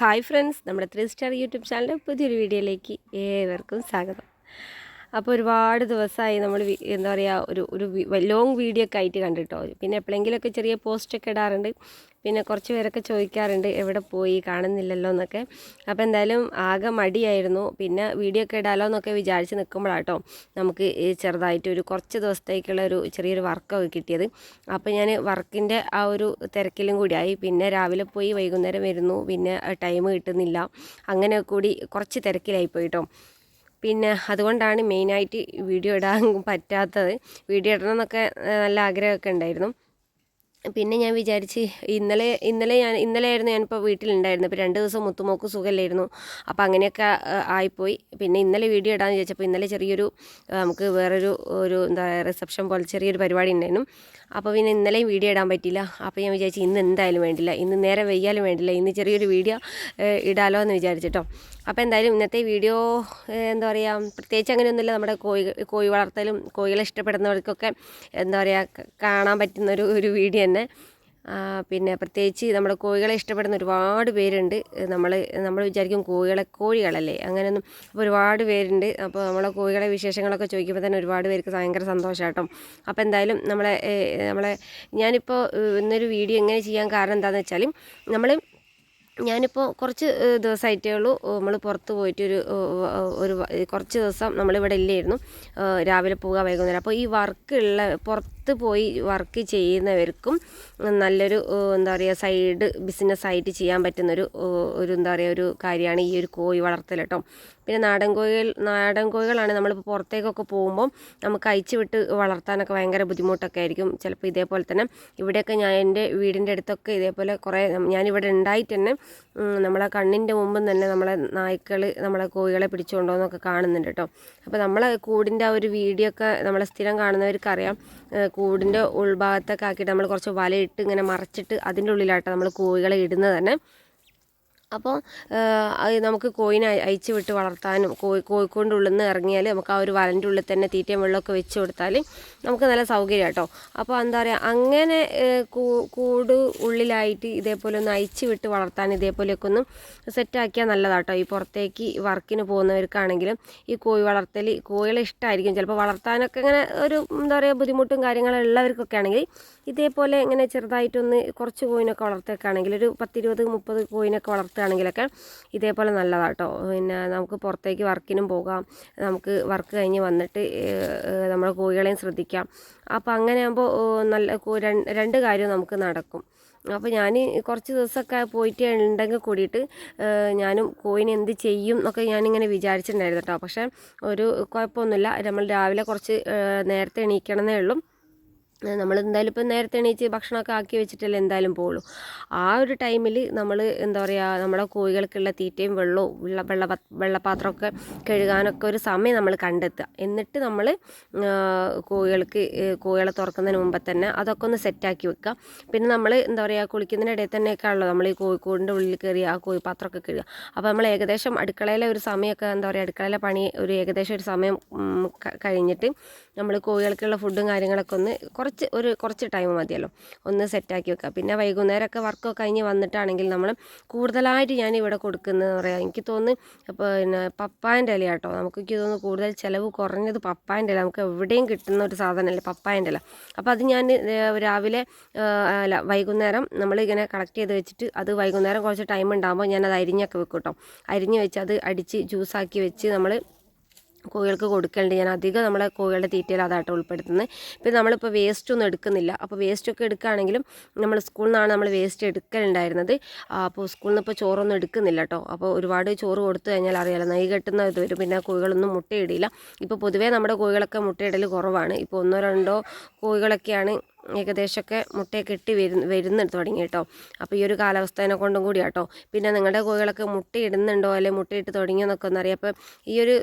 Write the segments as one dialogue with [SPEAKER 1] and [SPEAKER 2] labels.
[SPEAKER 1] Hi friends നമ്മുടെ three star YouTube ചാനലിന്റെ പുതിയൊരു വീഡിയോയിലേക്ക് ഏവർക്കും സ്വാഗതം. അപ്പോൾ ഒരുപാട് ദിവസമായി നമ്മൾ എന്താ പറയുക ഒരു ഒരു ലോങ് വീഡിയോ ഒക്കെ ആയിട്ട് കണ്ടിട്ടോ. പിന്നെ എപ്പോഴെങ്കിലുമൊക്കെ ചെറിയ പോസ്റ്റൊക്കെ ഇടാറുണ്ട്. പിന്നെ കുറച്ച് പേരൊക്കെ ചോദിക്കാറുണ്ട് എവിടെ പോയി? കാണുന്നില്ലല്ലോ എന്നൊക്കെ. അപ്പോൾ എന്തായാലും ആകെ മടിയായിരുന്നു. പിന്നെ വീഡിയോ ഒക്കെ ഇടാലോ എന്നൊക്കെ വിചാരിച്ച് നിൽക്കുമ്പോഴാട്ടോ നമുക്ക് ചെറുതായിട്ട് ഒരു കുറച്ച് ദിവസത്തേക്കുള്ള ഒരു ചെറിയൊരു വർക്കൊക്കെ കിട്ടിയത്. അപ്പോൾ ഞാൻ വർക്കിന്റെ ആ ഒരു തിരക്കിലും കൂടിയായി പിന്നെ രാവിലെ പോയി വൈകുന്നേരം വരുന്നു. പിന്നെ ടൈം കിട്ടുന്നില്ല. അങ്ങനെ കൂടി കുറച്ച് തിരക്കിലായി പോയിട്ടോ. പിന്നെ അതുകൊണ്ടാണ് മെയിനായിട്ട് വീഡിയോ ഇടാൻ പറ്റാത്തത്. വീഡിയോ ഇടണം എന്നൊക്കെ നല്ല ആഗ്രഹമൊക്കെ ഉണ്ടായിരുന്നു. പിന്നെ ഞാൻ വിചാരിച്ച് ഇന്നലെ ഇന്നലെ ഞാൻ ഇന്നലെ ആയിരുന്നു ഞാനിപ്പോൾ വീട്ടിലുണ്ടായിരുന്നു ഇപ്പോൾ രണ്ട് ദിവസം മുത്തുമോക്ക് സുഖമില്ലായിരുന്നു. അപ്പോൾ അങ്ങനെയൊക്കെ ആയിപ്പോയി. പിന്നെ ഇന്നലെ വീഡിയോ ഇടാന്ന് വിചാരിച്ചപ്പോൾ ഇന്നലെ ചെറിയൊരു നമുക്ക് വേറൊരു ഒരു എന്താ റിസപ്ഷൻ പോലെ ചെറിയൊരു പരിപാടി ഉണ്ടായിരുന്നു. അപ്പോൾ പിന്നെ ഇന്നലെയും വീഡിയോ ഇടാൻ പറ്റിയില്ല. അപ്പോൾ ഞാൻ വിചാരിച്ചു ഇന്ന് എന്തായാലും വേണ്ടില്ല. ഇന്ന് നേരെ വെയ്യാലും വേണ്ടില്ല. ഇന്ന് ചെറിയൊരു വീഡിയോ ഇടാലോ എന്ന് വിചാരിച്ചിട്ടോ അപ്പോൾ എന്തായാലും ഇന്നത്തെ വീഡിയോ എന്താ പറയുക പ്രത്യേകിച്ച് അങ്ങനെയൊന്നുമില്ല. നമ്മുടെ കോഴി കോഴി വളർത്തലും കോഴികളെ ഇഷ്ടപ്പെടുന്നവർക്കൊക്കെ എന്താ പറയുക കാണാൻ പറ്റുന്ന ഒരു ഒരു വീഡിയോ തന്നെ. പിന്നെ പ്രത്യേകിച്ച് നമ്മുടെ കോഴികളെ ഇഷ്ടപ്പെടുന്ന ഒരുപാട് പേരുണ്ട്. നമ്മൾ നമ്മൾ വിചാരിക്കും കോഴികളെ കോഴികളല്ലേ? അങ്ങനെയൊന്നും അപ്പോൾ ഒരുപാട് പേരുണ്ട്. അപ്പോൾ നമ്മളെ കോഴികളെ വിശേഷങ്ങളൊക്കെ ചോദിക്കുമ്പോൾ തന്നെ ഒരുപാട് പേർക്ക് ഭയങ്കര സന്തോഷമാട്ടോ അപ്പോൾ എന്തായാലും നമ്മളെ നമ്മളെ ഞാനിപ്പോൾ ഇന്നൊരു വീഡിയോ എങ്ങനെ ചെയ്യാൻ കാരണം എന്താണെന്ന് വെച്ചാൽ നമ്മൾ ഞാനിപ്പോൾ കുറച്ച് ദിവസമായിട്ടേ ഉള്ളൂ. നമ്മൾ പുറത്ത് പോയിട്ട് ഒരു ഒരു കുറച്ച് ദിവസം നമ്മളിവിടെ ഇല്ലായിരുന്നു. രാവിലെ പോവുക വൈകുന്നേരം. അപ്പോൾ ഈ വർക്ക് ഉള്ള പുറത്ത് പോയി വർക്ക് ചെയ്യുന്നവർക്കും നല്ലൊരു എന്താ പറയുക സൈഡ് ബിസിനസ് ആയിട്ട് ചെയ്യാൻ പറ്റുന്നൊരു ഒരു എന്താ പറയുക ഒരു കാര്യമാണ് ഈ ഒരു കോഴി വളർത്തൽ കേട്ടോ. പിന്നെ നാടൻ കോഴികൾ നാടൻ കോഴികളാണ് നമ്മളിപ്പോൾ പുറത്തേക്കൊക്കെ പോകുമ്പോൾ നമുക്ക് അയച്ചു വിട്ട് വളർത്താനൊക്കെ ഭയങ്കര ബുദ്ധിമുട്ടൊക്കെ ആയിരിക്കും. ചിലപ്പോൾ ഇതേപോലെ തന്നെ ഇവിടെയൊക്കെ ഞാൻ എന്റെ വീടിന്റെ അടുത്തൊക്കെ ഇതേപോലെ കുറേ ഞാനിവിടെ ഉണ്ടായിട്ട് തന്നെ നമ്മളെ കണ്ണിന്റെ മുമ്പും തന്നെ നമ്മളെ നായ്ക്കൾ നമ്മളെ കോഴികളെ പിടിച്ചുകൊണ്ടോന്നൊക്കെ കാണുന്നുണ്ട് കേട്ടോ. അപ്പോൾ നമ്മളെ കൂടിന്റെ ആ ഒരു വീഡിയോ ഒക്കെ നമ്മളെ സ്ഥിരം കാണുന്നവർക്കറിയാം. കൂടിന്റെ ഉൾഭാഗത്തൊക്കെ ആക്കിയിട്ട് നമ്മൾ കുറച്ച് വലയിട്ട് ഇങ്ങനെ മറച്ചിട്ട് അതിന്റെ ഉള്ളിലാട്ടോ നമ്മൾ കോഴികളെ ഇടുന്നത് തന്നെ. അപ്പോൾ നമുക്ക് കോയിനെ അയ- അയച്ച് വിട്ട് വളർത്താനും കോഴി കോഴിക്കോണ്ട് ഉള്ളിൽ നിന്ന് ഇറങ്ങിയാൽ നമുക്ക് ആ ഒരു വലന്റെ ഉള്ളിൽ തന്നെ തീറ്റയും വെള്ളമൊക്കെ വെച്ച് കൊടുത്താൽ നമുക്ക് നല്ല സൗകര്യം കേട്ടോ അപ്പോൾ എന്താ പറയുക അങ്ങനെ കൂട് ഉള്ളിലായിട്ട് ഇതേപോലെ ഒന്ന് അയച്ച് വിട്ട് വളർത്താൻ ഇതേപോലെയൊക്കെ ഒന്ന് സെറ്റാക്കിയാൽ നല്ലതാട്ടോ. ഈ പുറത്തേക്ക് വർക്കിന് പോകുന്നവർക്കാണെങ്കിലും ഈ കോഴി വളർത്തൽ കോഴികളെ ഇഷ്ടമായിരിക്കും ചിലപ്പോൾ വളർത്താനൊക്കെ ഇങ്ങനെ ഒരു എന്താ പറയുക ബുദ്ധിമുട്ടും കാര്യങ്ങളും ഉള്ളവർക്കൊക്കെ ആണെങ്കിൽ ഇതേപോലെ ഇങ്ങനെ ചെറുതായിട്ടൊന്ന് കുറച്ച് കോയിനൊക്കെ വളർത്തുകയാണെങ്കിൽ ഒരു പത്തിരുപത് മുപ്പത് കോയിനൊക്കെ വളർത്തുകയാണെങ്കിലൊക്കെ ഇതേപോലെ നല്ലതാണ് കേട്ടോ പിന്നെ നമുക്ക് പുറത്തേക്ക് വർക്കിനും പോകാം. നമുക്ക് വർക്ക് കഴിഞ്ഞ് വന്നിട്ട് നമ്മുടെ കോഴികളെയും ശ്രദ്ധിക്കാം. അപ്പോൾ അങ്ങനെ ആകുമ്പോൾ നല്ല രണ്ട് കാര്യവും നമുക്ക് നടക്കും. അപ്പോൾ ഞാൻ കുറച്ച് ദിവസമൊക്കെ പോയിട്ട് ഉണ്ടെങ്കിൽ കൂടിയിട്ട് ഞാനും കോയിന് എന്ത് ചെയ്യും എന്നൊക്കെ ഞാനിങ്ങനെ വിചാരിച്ചിട്ടുണ്ടായിരുന്നു കേട്ടോ. പക്ഷേ ഒരു കുഴപ്പമൊന്നുമില്ല. നമ്മൾ രാവിലെ കുറച്ച് നേരത്തെ എണീക്കണമെന്നേ ഉള്ളൂ. നമ്മൾ എന്തായാലും ഇപ്പം നേരത്തെ എണീച്ച് ഭക്ഷണമൊക്കെ ആക്കി വെച്ചിട്ടല്ലേ എന്തായാലും പോകുള്ളൂ ആ ഒരു ടൈമിൽ നമ്മൾ എന്താ പറയുക നമ്മുടെ കോഴികൾക്കുള്ള തീറ്റയും വെള്ളവും വെള്ള വെള്ള വെള്ളപ്പാത്രമൊക്കെ കഴുകാനൊക്കെ ഒരു സമയം നമ്മൾ കണ്ടെത്തുക. എന്നിട്ട് നമ്മൾ കോഴികൾക്ക് കോഴികളെ തുറക്കുന്നതിന് മുമ്പ് തന്നെ അതൊക്കെ ഒന്ന് സെറ്റാക്കി വെക്കുക. പിന്നെ നമ്മൾ എന്താ പറയുക കുളിക്കുന്നതിനിടയിൽ തന്നെയൊക്കെ ഉള്ളത് നമ്മൾ ഈ കോഴിക്കോടിന്റെ ഉള്ളിൽ കയറി ആ കോഴിപ്പാത്രമൊക്കെ കഴുകുക. അപ്പോൾ നമ്മൾ ഏകദേശം അടുക്കളയിലെ ഒരു സമയമൊക്കെ എന്താ പറയുക അടുക്കളയിലെ പണി ഒരു ഏകദേശം ഒരു സമയം കഴിഞ്ഞിട്ട് നമ്മൾ കോഴികൾക്കുള്ള ഫുഡും കാര്യങ്ങളൊക്കെ ഒന്ന് കുറച്ച് ഒരു കുറച്ച് ടൈം മതിയല്ലോ. ഒന്ന് സെറ്റാക്കി വെക്കുക പിന്നെ വൈകുന്നേരമൊക്കെ വർക്കൊക്കെ കഴിഞ്ഞ് വന്നിട്ടാണെങ്കിൽ നമ്മൾ കൂടുതലായിട്ട് ഞാൻ ഇവിടെ കൊടുക്കുന്നതെന്ന് പറയാം എനിക്ക് തോന്നുന്നു പിന്നെ പപ്പായന്റെ ഇല കേട്ടോ നമുക്ക് എനിക്ക് തോന്നുന്നു കൂടുതൽ ചിലവ് കുറഞ്ഞത് പപ്പായന്റെ ഇല നമുക്ക് എവിടെയും കിട്ടുന്ന ഒരു സാധനമല്ലേ പപ്പായന്റെ ഇല. അപ്പോൾ അത് ഞാൻ രാവിലെ അല്ല വൈകുന്നേരം നമ്മളിങ്ങനെ കളക്ട് ചെയ്ത് വെച്ചിട്ട് അത് വൈകുന്നേരം കുറച്ച് ടൈം ഉണ്ടാകുമ്പോൾ ഞാനത് അരിഞ്ഞൊക്കെ വെക്കും കേട്ടോ അരിഞ്ഞ് വെച്ച് അത് അടിച്ച് ജ്യൂസാക്കി വെച്ച് നമ്മൾ കോഴികൾക്ക് കൊടുക്കേണ്ടത് ഞാൻ അധികം നമ്മളെ കോഴികളുടെ തീറ്റയിൽ അതായിട്ട് ഉൾപ്പെടുത്തുന്നത്. പിന്നെ നമ്മളിപ്പോൾ വേസ്റ്റ് ഒന്നും എടുക്കുന്നില്ല. അപ്പോൾ വേസ്റ്റ് ഒക്കെ എടുക്കുകയാണെങ്കിലും നമ്മൾ സ്കൂളിൽ നിന്നാണ് നമ്മൾ വേസ്റ്റ് എടുക്കലുണ്ടായിരുന്നത്. അപ്പോൾ സ്കൂളിൽ നിന്ന് ഇപ്പോൾ ചോറൊന്നും എടുക്കുന്നില്ല കേട്ടോ അപ്പോൾ ഒരുപാട് ചോറ് കൊടുത്തു കഴിഞ്ഞാൽ അറിയാലോ നൈ കെട്ടുന്ന ഇത് വരും. പിന്നെ കോഴികളൊന്നും മുട്ടയിടില്ല. ഇപ്പോൾ പൊതുവേ നമ്മുടെ കോഴികളൊക്കെ മുട്ടയിടൽ കുറവാണ്. ഇപ്പോൾ ഒന്നോ രണ്ടോ കോഴികളൊക്കെയാണ് ഏകദേശമൊക്കെ മുട്ടയൊക്കെ ഇട്ട് വരുന്ന വരുന്ന തുടങ്ങി കേട്ടോ. അപ്പോൾ ഈ ഒരു കാലാവസ്ഥേനെ കൊണ്ടും കൂടി കേട്ടോ പിന്നെ നിങ്ങളുടെ കോഴികളൊക്കെ മുട്ടയിടുന്നുണ്ടോ? അല്ലെങ്കിൽ മുട്ടയിട്ട് തുടങ്ങിയോ എന്നൊക്കെ അറിയാം. അപ്പോൾ ഈ ഒരു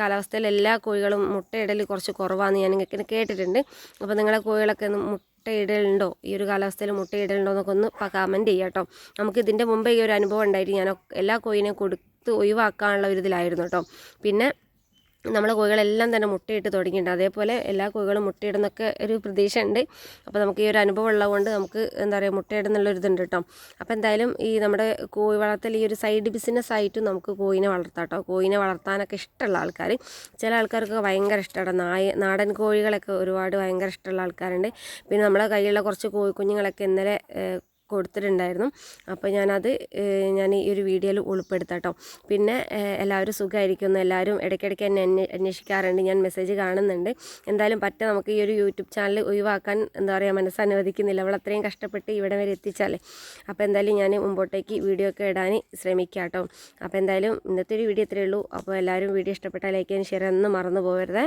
[SPEAKER 1] കാലാവസ്ഥയിൽ എല്ലാ കോഴികളും മുട്ടയിടൽ കുറച്ച് കുറവാണെന്ന് ഞാൻ ഇങ്ങനെ കേട്ടിട്ടുണ്ട്. അപ്പോൾ നിങ്ങളുടെ കോഴികളൊക്കെ ഒന്ന് മുട്ടയിടലുണ്ടോ? ഈ ഒരു കാലാവസ്ഥയിൽ മുട്ടയിടലുണ്ടോ എന്നൊക്കെ ഒന്ന് കമന്റ് ചെയ്യാം കേട്ടോ. നമുക്ക് ഇതിന്റെ മുമ്പേ ഈ ഒരു അനുഭവം ഉണ്ടായിട്ട് ഞാൻ എല്ലാ കോഴിനെയും കൊടുത്ത് ഒഴിവാക്കാനുള്ള ഒരു ഇതിലായിരുന്നു കേട്ടോ. പിന്നെ നമ്മളെ കോഴികളെല്ലാം തന്നെ മുട്ടയിട്ട് തുടങ്ങിയിട്ടുണ്ട്. അതേപോലെ എല്ലാ കോഴികളും മുട്ടയിടുന്നൊക്കെ ഒരു പ്രതീക്ഷ ഉണ്ട് അപ്പോൾ നമുക്ക് ഈ ഒരു അനുഭവം ഉള്ളതുകൊണ്ട് നമുക്ക് എന്താ പറയുക മുട്ടയിടുന്നുള്ളൊരു ഇതുണ്ട് കേട്ടോ അപ്പോൾ എന്തായാലും ഈ നമ്മുടെ കോഴി വളർത്തൽ ഈ ഒരു സൈഡ് ബിസിനസ് ആയിട്ടും നമുക്ക് കോഴിനെ വളർത്താം കേട്ടോ കോഴിനെ വളർത്താനൊക്കെ ഇഷ്ടമുള്ള ആൾക്കാർ ചില ആൾക്കാർക്കൊക്കെ ഭയങ്കര ഇഷ്ടമാണ് നായ നാടൻ കോഴികളൊക്കെ ഒരുപാട് ഭയങ്കര ഇഷ്ടമുള്ള ആൾക്കാരുണ്ട്. പിന്നെ നമ്മുടെ കയ്യിലുള്ള കുറച്ച് കോഴി കുഞ്ഞുങ്ങളൊക്കെ ഇന്നലെ കൊടുത്തിട്ടുണ്ടായിരുന്നു. അപ്പോൾ ഞാനത് ഞാൻ ഈ ഒരു വീഡിയോയിൽ ഉൾപ്പെടുത്താട്ടോ. പിന്നെ എല്ലാവരും സുഖമായിരിക്കുന്നു എല്ലാവരും ഇടയ്ക്കിടയ്ക്ക് എന്നെ അന്വേ- അന്വേഷിക്കാറുണ്ട്. ഞാൻ മെസ്സേജ് കാണുന്നുണ്ട്. എന്തായാലും പറ്റ നമുക്ക് ഈ ഒരു യൂട്യൂബ് ചാനൽ ഒഴിവാക്കാൻ എന്താ പറയുക മനസ്സ് അനുവദിക്കുന്നില്ല. അവൾ അത്രയും കഷ്ടപ്പെട്ട് ഇവിടെ വരെ എത്തിച്ചാലേ. അപ്പോൾ എന്തായാലും ഞാൻ മുമ്പോട്ടേക്ക് വീഡിയോ ഒക്കെ ഇടാൻ ശ്രമിക്കാം കേട്ടോ അപ്പോൾ എന്തായാലും ഇന്നത്തെ ഒരു വീഡിയോ ഇത്രയേ ഉള്ളൂ. അപ്പോൾ എല്ലാവരും വീഡിയോ ഇഷ്ടപ്പെട്ടാൽ ലൈക്ക് ചെയ്യാൻ ഷെയർ ഒന്നും മറന്നു പോകരുതേ.